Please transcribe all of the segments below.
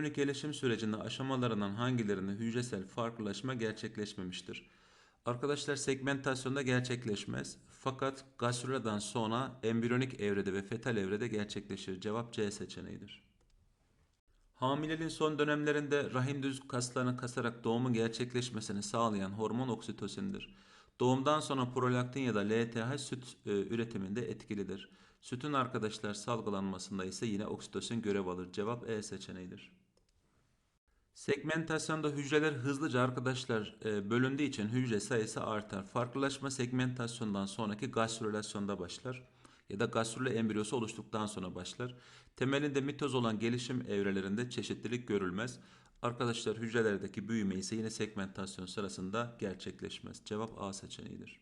Embriyonik gelişim sürecinde aşamalarından hangilerinde hücresel farklılaşma gerçekleşmemiştir? Arkadaşlar segmentasyonda gerçekleşmez. Fakat gastruladan sonra embriyonik evrede ve fetal evrede gerçekleşir. Cevap C seçeneğidir. Hamileliğin son dönemlerinde rahim düz kaslarını kasarak doğumun gerçekleşmesini sağlayan hormon oksitosindir. Doğumdan sonra prolaktin ya da LTH süt e, üretiminde etkilidir. Sütün arkadaşlar salgılanmasında ise yine oksitosin görev alır. Cevap E seçeneğidir. Segmentasyonda hücreler hızlıca arkadaşlar e, bölündüğü için hücre sayısı artar. Farklılaşma segmentasyondan sonraki gastrülasyonda başlar ya da gastrüle embriyosu oluştuktan sonra başlar. Temelinde mitoz olan gelişim evrelerinde çeşitlilik görülmez. Arkadaşlar hücrelerdeki büyüme ise yine segmentasyon sırasında gerçekleşmez. Cevap A seçeneğidir.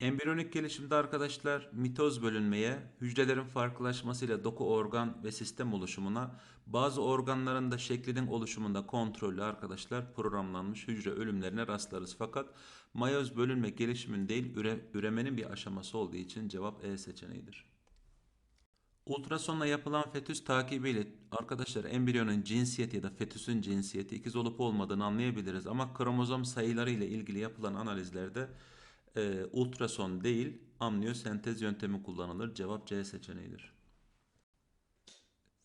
Embriyonik gelişimde arkadaşlar mitoz bölünmeye, hücrelerin farklılaşmasıyla doku organ ve sistem oluşumuna, bazı organların da şeklinin oluşumunda kontrollü arkadaşlar programlanmış hücre ölümlerine rastlarız. Fakat mayoz bölünme gelişimin değil üre, üremenin bir aşaması olduğu için cevap E seçeneğidir. Ultrasonla yapılan fetüs takibiyle arkadaşlar embriyonun cinsiyeti ya da fetüsün cinsiyeti ikiz olup olmadığını anlayabiliriz. Ama kromozom sayıları ile ilgili yapılan analizlerde e, ultrason değil amniyosentez yöntemi kullanılır. Cevap C seçeneğidir.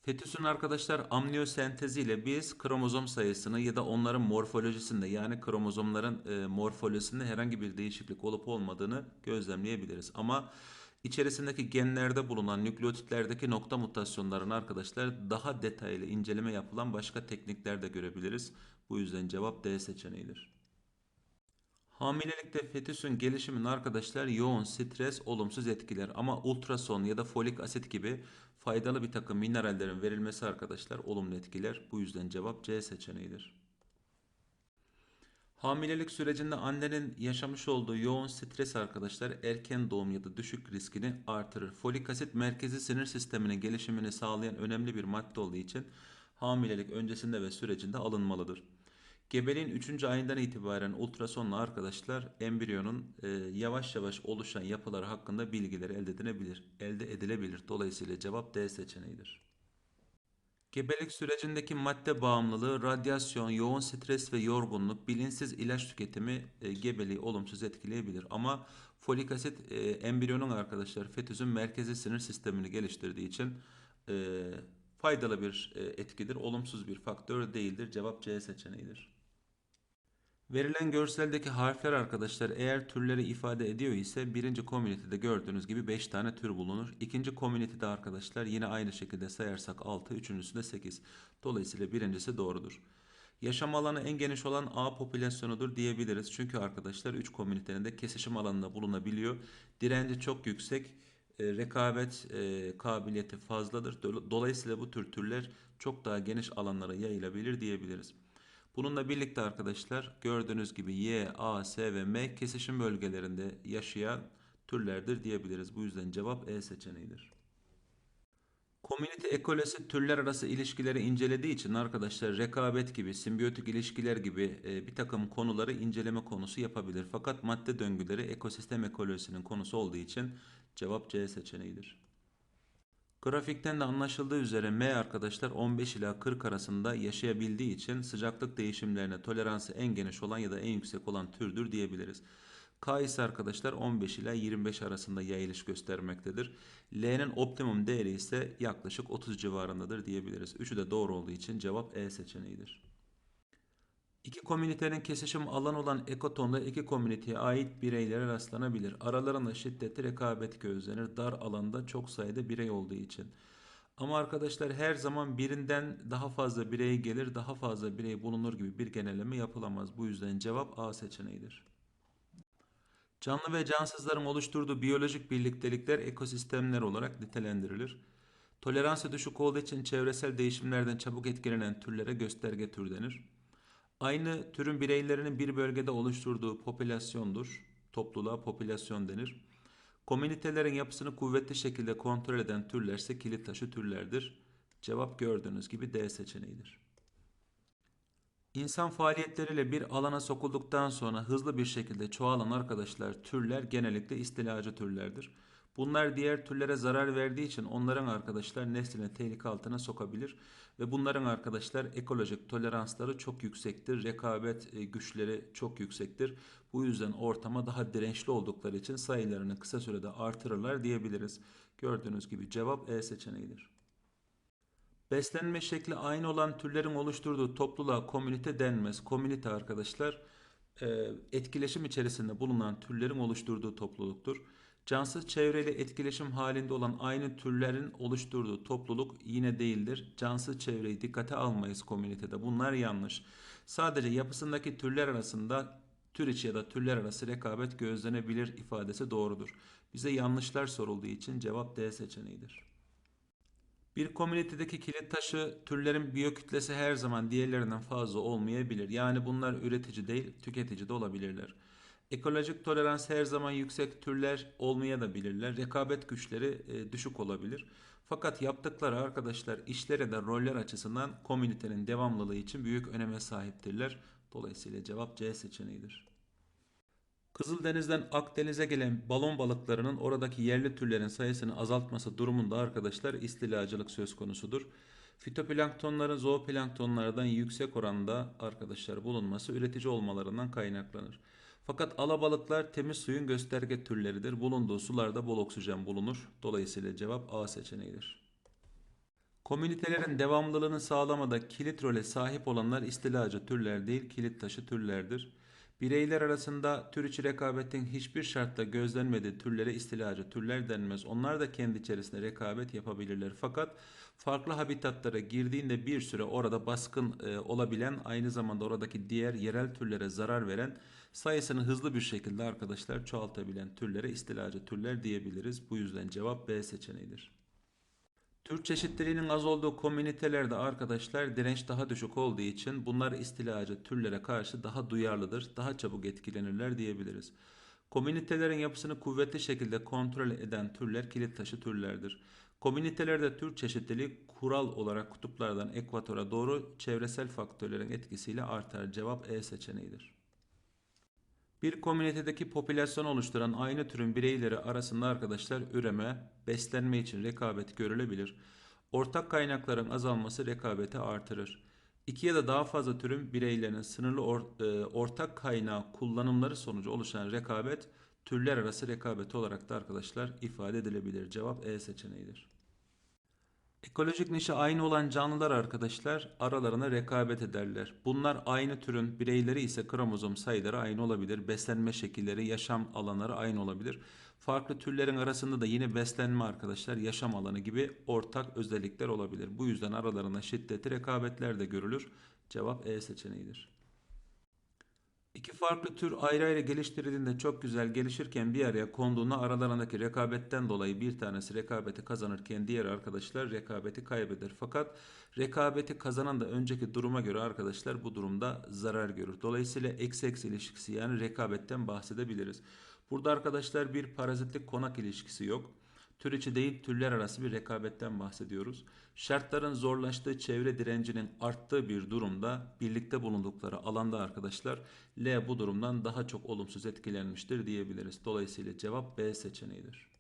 Fetüsün arkadaşlar amniyosentezi ile biz kromozom sayısını ya da onların morfolojisinde yani kromozomların e, morfolojisinde herhangi bir değişiklik olup olmadığını gözlemleyebiliriz. Ama içerisindeki genlerde bulunan nükleotitlerdeki nokta mutasyonlarını arkadaşlar daha detaylı inceleme yapılan başka teknikler de görebiliriz. Bu yüzden cevap D seçeneğidir. Hamilelikte fetüsün gelişimini arkadaşlar yoğun stres olumsuz etkiler ama ultrason ya da folik asit gibi faydalı bir takım minerallerin verilmesi arkadaşlar olumlu etkiler. Bu yüzden cevap C seçeneğidir. Hamilelik sürecinde annenin yaşamış olduğu yoğun stres arkadaşlar erken doğum ya da düşük riskini artırır. Folik asit merkezi sinir sisteminin gelişimini sağlayan önemli bir madde olduğu için hamilelik öncesinde ve sürecinde alınmalıdır. Gebeliğin 3. ayından itibaren ultrasonla arkadaşlar embriyonun e, yavaş yavaş oluşan yapıları hakkında bilgiler elde edilebilir. Elde edilebilir. Dolayısıyla cevap D seçeneğidir. Gebelik sürecindeki madde bağımlılığı, radyasyon, yoğun stres ve yorgunluk, bilinçsiz ilaç tüketimi e, gebeliği olumsuz etkileyebilir. Ama folik asit e, embriyonun arkadaşlar fetüsün merkezi sinir sistemini geliştirdiği için e, faydalı bir e, etkidir. Olumsuz bir faktör değildir. Cevap C seçeneğidir. Verilen görseldeki harfler arkadaşlar eğer türleri ifade ediyor ise birinci komünitede gördüğünüz gibi 5 tane tür bulunur. İkinci komünitede arkadaşlar yine aynı şekilde sayarsak 6, üçüncüsünde 8. Dolayısıyla birincisi doğrudur. Yaşam alanı en geniş olan A popülasyonudur diyebiliriz. Çünkü arkadaşlar 3 komünitenin de kesişim alanında bulunabiliyor. Direnci çok yüksek, e, rekabet e, kabiliyeti fazladır. Dolayısıyla bu tür türler çok daha geniş alanlara yayılabilir diyebiliriz. Bununla birlikte arkadaşlar gördüğünüz gibi Y, A, S ve M kesişim bölgelerinde yaşayan türlerdir diyebiliriz. Bu yüzden cevap E seçeneğidir. Komünite ekolojisi türler arası ilişkileri incelediği için arkadaşlar rekabet gibi, simbiyotik ilişkiler gibi e, bir takım konuları inceleme konusu yapabilir. Fakat madde döngüleri ekosistem ekolojisinin konusu olduğu için cevap C seçeneğidir. Grafikten de anlaşıldığı üzere M arkadaşlar 15 ila 40 arasında yaşayabildiği için sıcaklık değişimlerine toleransı en geniş olan ya da en yüksek olan türdür diyebiliriz. K ise arkadaşlar 15 ila 25 arasında yayılış göstermektedir. L'nin optimum değeri ise yaklaşık 30 civarındadır diyebiliriz. Üçü de doğru olduğu için cevap E seçeneğidir. İki komünitenin kesişim alan olan ekotonda iki komüniteye ait bireylere rastlanabilir. Aralarında şiddetli rekabet gözlenir dar alanda çok sayıda birey olduğu için. Ama arkadaşlar her zaman birinden daha fazla birey gelir, daha fazla birey bulunur gibi bir genelleme yapılamaz. Bu yüzden cevap A seçeneğidir. Canlı ve cansızların oluşturduğu biyolojik birliktelikler ekosistemler olarak nitelendirilir. Toleransı düşük olduğu için çevresel değişimlerden çabuk etkilenen türlere gösterge tür denir. Aynı türün bireylerinin bir bölgede oluşturduğu popülasyondur. Topluluğa popülasyon denir. Komünitelerin yapısını kuvvetli şekilde kontrol eden türler ise kilit taşı türlerdir. Cevap gördüğünüz gibi D seçeneğidir. İnsan faaliyetleriyle bir alana sokulduktan sonra hızlı bir şekilde çoğalan arkadaşlar türler genellikle istilacı türlerdir. Bunlar diğer türlere zarar verdiği için onların arkadaşlar neslini tehlike altına sokabilir ve bunların arkadaşlar ekolojik toleransları çok yüksektir. Rekabet e, güçleri çok yüksektir. Bu yüzden ortama daha dirençli oldukları için sayılarını kısa sürede artırırlar diyebiliriz. Gördüğünüz gibi cevap E seçeneğidir. Beslenme şekli aynı olan türlerin oluşturduğu topluluğa komünite denmez. Komünite arkadaşlar e, etkileşim içerisinde bulunan türlerin oluşturduğu topluluktur. Cansız çevreyle etkileşim halinde olan aynı türlerin oluşturduğu topluluk yine değildir. Cansız çevreyi dikkate almayız komünitede. Bunlar yanlış. Sadece yapısındaki türler arasında tür içi ya da türler arası rekabet gözlenebilir ifadesi doğrudur. Bize yanlışlar sorulduğu için cevap D seçeneğidir. Bir komünitedeki kilit taşı türlerin biyokütlesi her zaman diğerlerinden fazla olmayabilir. Yani bunlar üretici değil, tüketici de olabilirler. Ekolojik tolerans her zaman yüksek türler olmaya da bilirler. Rekabet güçleri e, düşük olabilir. Fakat yaptıkları arkadaşlar işlere de roller açısından komünitenin devamlılığı için büyük öneme sahiptirler. Dolayısıyla cevap C seçeneğidir. Kızıldeniz'den Akdeniz'e gelen balon balıklarının oradaki yerli türlerin sayısını azaltması durumunda arkadaşlar istilacılık söz konusudur. Fitoplanktonların zooplanktonlardan yüksek oranda arkadaşlar bulunması üretici olmalarından kaynaklanır. Fakat alabalıklar temiz suyun gösterge türleridir. Bulunduğu sularda bol oksijen bulunur. Dolayısıyla cevap A seçeneğidir. Komünitelerin devamlılığını sağlamada kilit role sahip olanlar istilacı türler değil, kilit taşı türlerdir. Bireyler arasında tür içi rekabetin hiçbir şartla gözlenmediği türlere istilacı türler denmez. Onlar da kendi içerisinde rekabet yapabilirler. Fakat farklı habitatlara girdiğinde bir süre orada baskın e, olabilen, aynı zamanda oradaki diğer yerel türlere zarar veren, sayısını hızlı bir şekilde arkadaşlar çoğaltabilen türlere istilacı türler diyebiliriz. Bu yüzden cevap B seçeneğidir. Tür çeşitliliğinin az olduğu komünitelerde arkadaşlar direnç daha düşük olduğu için bunlar istilacı türlere karşı daha duyarlıdır, daha çabuk etkilenirler diyebiliriz. Komünitelerin yapısını kuvvetli şekilde kontrol eden türler kilit taşı türlerdir. Komünitelerde tür çeşitliliği kural olarak kutuplardan ekvatora doğru çevresel faktörlerin etkisiyle artar. Cevap E seçeneğidir. Bir komünitedeki popülasyon oluşturan aynı türün bireyleri arasında arkadaşlar üreme, beslenme için rekabet görülebilir. Ortak kaynakların azalması rekabeti artırır. İki ya da daha fazla türün bireylerinin sınırlı or- e, ortak kaynağı kullanımları sonucu oluşan rekabet türler arası rekabet olarak da arkadaşlar ifade edilebilir. Cevap E seçeneğidir. Ekolojik nişi aynı olan canlılar arkadaşlar aralarına rekabet ederler. Bunlar aynı türün bireyleri ise kromozom sayıları aynı olabilir. Beslenme şekilleri, yaşam alanları aynı olabilir. Farklı türlerin arasında da yine beslenme arkadaşlar, yaşam alanı gibi ortak özellikler olabilir. Bu yüzden aralarında şiddetli rekabetler de görülür. Cevap E seçeneğidir. İki farklı tür ayrı ayrı geliştirildiğinde çok güzel gelişirken bir araya konduğunda aralarındaki rekabetten dolayı bir tanesi rekabeti kazanırken diğer arkadaşlar rekabeti kaybeder. Fakat rekabeti kazanan da önceki duruma göre arkadaşlar bu durumda zarar görür. Dolayısıyla eksi eksi ilişkisi yani rekabetten bahsedebiliriz. Burada arkadaşlar bir parazitlik konak ilişkisi yok. Tür içi değil türler arası bir rekabetten bahsediyoruz. Şartların zorlaştığı çevre direncinin arttığı bir durumda birlikte bulundukları alanda arkadaşlar L bu durumdan daha çok olumsuz etkilenmiştir diyebiliriz. Dolayısıyla cevap B seçeneğidir.